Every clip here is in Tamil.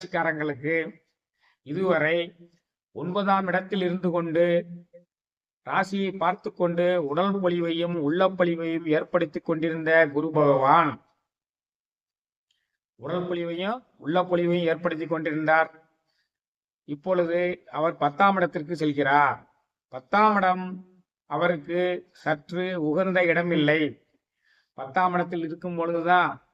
ராசிக்காரங்களுக்கு இதுவரை ஒன்பதாம் இடத்தில் இருந்து கொண்டு ராசியை பார்த்து கொண்டு உடல் பொலிவையும் உள்ள பொலிவையும் ஏற்படுத்தி கொண்டிருந்த குரு பகவான். உடல் பொலிவையும் உள்ள பொலிவையும் ஏற்படுத்தி கொண்டிருந்தார். இப்பொழுது அவர் பத்தாம் இடத்திற்கு செல்கிறார். பத்தாம் இடம் அவருக்கு சற்று உகந்த இடமில்லை. பத்தாம் இடத்தில் இருக்கும் பொழுதுதான்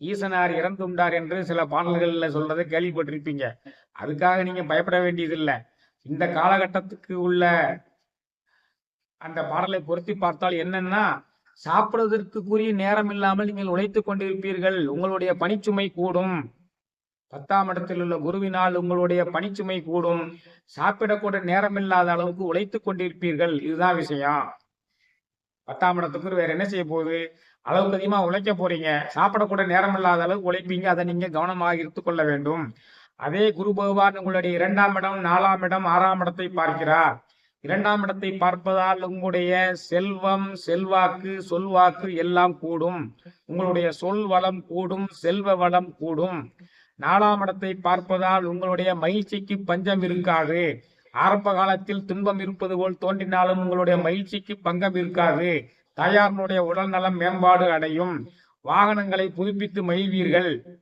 ஈசனார் இறந்துண்டார் என்று சில பாடல்கள்ல சொல்றதை கேள்விப்பட்டிருப்பீங்க. அதுக்காக நீங்க பயப்பட வேண்டியதில்லை. இந்த காலகட்டத்துக்கு உள்ள அந்த பாடலை பொருத்தி பார்த்தால் என்னன்னா சாப்பிடுவதற்கு கூறிய நேரம் இல்லாமல் நீங்கள் உழைத்துக் கொண்டிருப்பீர்கள். உங்களுடைய பணிச்சுமை கூடும். பத்தாம் இடத்தில் உள்ள குருவினால் உங்களுடைய பணிச்சுமை கூடும். சாப்பிடக்கூட நேரம் இல்லாத அளவுக்கு உழைத்துக் கொண்டிருப்பீர்கள். இதுதான் விஷயம். பத்தாம் இடத்துக்கு வேற என்ன செய்ய போகுது? அளவுக்கு அதிகமாக உழைக்க போறீங்க. சாப்பிடக்கூட நேரம் இல்லாத அளவுக்கு உழைப்பீங்க. அதை நீங்க கவனமாக இருந்து கொள்ள வேண்டும். அதே குரு பகவான் உங்களுடைய இரண்டாம் இடம் நாலாம் இடம் ஆறாம் இடத்தை பார்க்கிறார். இரண்டாம் இடத்தை பார்ப்பதால் உங்களுடைய செல்வம் செல்வாக்கு சொல்வாக்கு எல்லாம் கூடும். உங்களுடைய சொல் வளம் கூடும் செல்வ வளம் கூடும். நாலாம் இடத்தை பார்ப்பதால் உங்களுடைய மகிழ்ச்சிக்கு பஞ்சம் இருக்காது. ஆரம்ப காலத்தில் துன்பம் இருப்பது போல் தோன்றினாலும் உங்களுடைய மகிழ்ச்சிக்கு பங்கம் இருக்காது. தாயாரினுடைய உடல் நலம் மேம்பாடு அடையும். வாகனங்களை புதுப்பித்து மகிழ்வீர்கள்.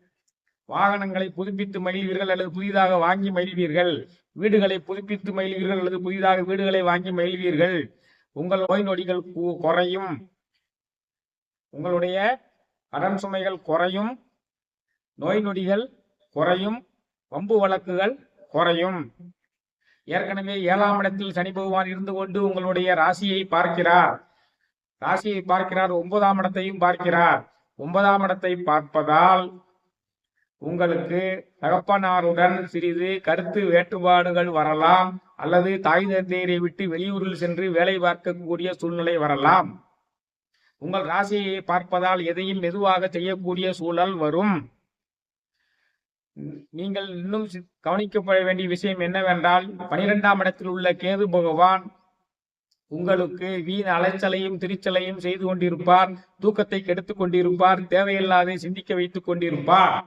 வாகனங்களை புதுப்பித்து மகிழ்வீர்கள் அல்லது புதிதாக வாங்கி மகிழ்வீர்கள். வீடுகளை புதுப்பித்து மகிழ்வீர்கள் அல்லது புதிதாக வீடுகளை வாங்கி மகிழ்வீர்கள். உங்கள் நோய் நொடிகள் கு- குறையும். உங்களுடைய கடன் சுமைகள் குறையும். நோய் நொடிகள் குறையும். வம்பு வழக்குகள் குறையும். ஏற்கனவே ஏழாம் இடத்தில் சனி பகவான் இருந்து கொண்டு உங்களுடைய ராசியை பார்க்கிறார். ராசியை பார்க்கிறார் ஒன்பதாம் இடத்தையும் பார்க்கிறார். ஒன்பதாம் இடத்தை பார்ப்பதால் உங்களுக்கு தகப்பனாருடன் சிறிது கருத்து வேறுபாடுகள் வரலாம் அல்லது தாய் தந்தையரை விட்டு வெளியூரில் சென்று வேலை பார்க்கக்கூடிய சூழ்நிலை வரலாம். உங்கள் ராசியை பார்ப்பதால் எதையும் மெதுவாக செய்யக்கூடிய சூழல் வரும். நீங்கள் இன்னும் சி- கவனிக்கப்பட வேண்டிய விஷயம் என்னவென்றால் பனிரெண்டாம் இடத்தில் உள்ள கேது பகவான் உங்களுக்கு வீண் அலைச்சலையும் திருச்சலையும் செய்து கொண்டிருப்பார் தூக்கத்தை கெடுத்துக் கொண்டிருப்பார் தேவையில்லாத சிந்திக்க வைத்துக் கொண்டிருப்பார்.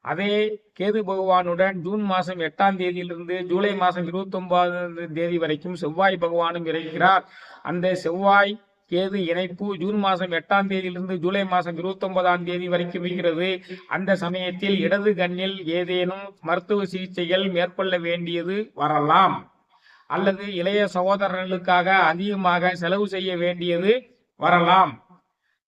அதே கேது பகவானுடன் ஜூன் மாதம் எட்டாம் தேதியிலிருந்து ஜூலை மாதம் இருபத்தி ஒன்பதாம் தேதி வரைக்கும் செவ்வாய் பகவானும் இறைக்கிறார். அந்த செவ்வாய் கேது இணைப்பு ஜூன் மாதம் எட்டாம் தேதியிலிருந்து ஜூலை மாதம் இருபத்தி ஒன்பதாம் தேதி வரைக்கும் இருக்கிறது. அந்த சமயத்தில் இடது கண்ணில் ஏதேனும் மருத்துவ சிகிச்சைகள் மேற்கொள்ள வேண்டியது வரலாம். அல்லது இளைய சகோதரர்களுக்காக அதிகமாக செலவு செய்ய வேண்டியது வரலாம்.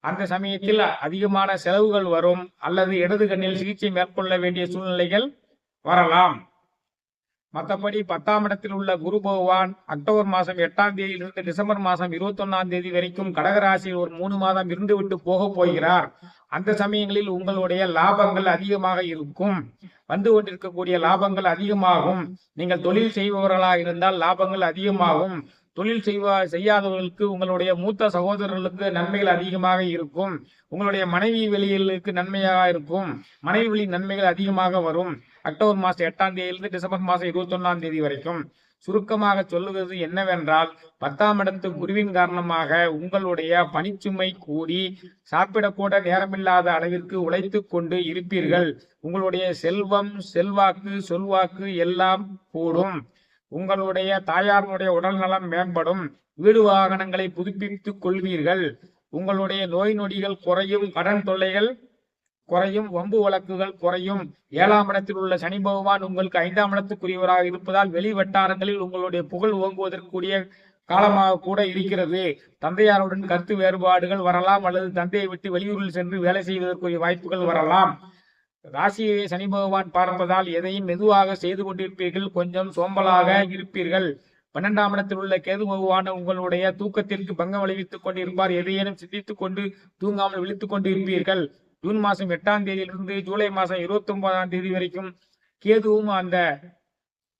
அந்த சமயத்தில் அதிகமான செலவுகள் வரும். அல்லது இடது கண்ணில் சிகிச்சை மேற்கொள்ள வேண்டிய சூழ்நிலைகள் வரலாம். மற்றபடி பத்தாம் இடத்தில் உள்ள குரு பகவான் அக்டோபர் மாதம் எட்டாம் தேதியிலிருந்து டிசம்பர் மாதம் இருபத்தி ஒன்னாம் தேதி வரைக்கும் கடகராசியில் ஒரு மூணு மாதம் இருந்துவிட்டு போக போகிறார். அந்த சமயங்களில் உங்களுடைய லாபங்கள் அதிகமாக இருக்கும். வந்து கொண்டிருக்கக்கூடிய லாபங்கள் அதிகமாகும். நீங்கள் தொழில் செய்பவர்களாக இருந்தால் லாபங்கள் அதிகமாகும். தொழில் செய்வா செய்யாதவர்களுக்கு உங்களுடைய மூத்த சகோதரர்களுக்கு நன்மைகள் அதிகமாக இருக்கும். உங்களுடைய மனைவி வெளிகளுக்கு நன்மையாக இருக்கும். மனைவி வழி நன்மைகள் அதிகமாக வரும். அக்டோபர் மாதம் எட்டாம் தேதியிலிருந்து டிசம்பர் மாதம் இருபத்தி தேதி வரைக்கும் சுருக்கமாக சொல்லுவது என்னவென்றால் பத்தாம் இடத்து குருவின் காரணமாக உங்களுடைய பணிச்சுமை கூடி சாப்பிடக்கூட நேரமில்லாத அளவிற்கு உழைத்து கொண்டு இருப்பீர்கள். உங்களுடைய செல்வம் செல்வாக்கு சொல்வாக்கு எல்லாம் கூடும். உங்களுடைய தாயாருடைய உடல்நலம் மேம்படும். வீடு வாகனங்களை புதுப்பித்துக் கொள்வீர்கள். உங்களுடைய நோய் நொடிகள் குறையும். கடன் தொல்லைகள் குறையும் வம்பு வழக்குகள் குறையும். ஏழாம் இடத்தில் உள்ள சனி பகவான் உங்களுக்கு ஐந்தாம் இடத்துக்குரியவராக இருப்பதால் வெளி வட்டாரங்களில் உங்களுடைய புகழ் ஓங்குவதற்குரிய காலமாக கூட இருக்கிறது. தந்தையாருடன் கருத்து வேறுபாடுகள் வரலாம் அல்லது தந்தையை விட்டு வெளியூரில் சென்று வேலை செய்வதற்குரிய வாய்ப்புகள் வரலாம். ராசியை சனி பகவான் பார்ப்பதால் எதையும் மெதுவாக செய்து கொண்டிருப்பீர்கள். கொஞ்சம் சோம்பலாக இருப்பீர்கள். பன்னெண்டாம் இடத்தில் உள்ள கேது பகவான் உங்களுடைய தூக்கத்திற்கு பங்கம் விளைவித்துக் கொண்டிருப்பார். எதையேனும் சிந்தித்துக் கொண்டு தூங்காமல் விழித்துக் கொண்டு இருப்பீர்கள் ஜூன் மாசம் எட்டாம் தேதியிலிருந்து ஜூலை மாசம் இருபத்தி ஒன்பதாம் தேதி வரைக்கும் கேதுவும் அந்த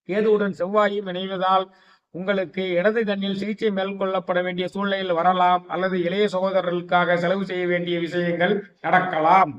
கேதுவுடன் செவ்வாயும் இணைவதால் உங்களுக்கு இடது கண்ணில் சிகிச்சை மேற்கொள்ளப்பட வேண்டிய சூழ்நிலையில் வரலாம் அல்லது இளைய சகோதரர்களுக்காக செலவு செய்ய வேண்டிய விஷயங்கள் நடக்கலாம்.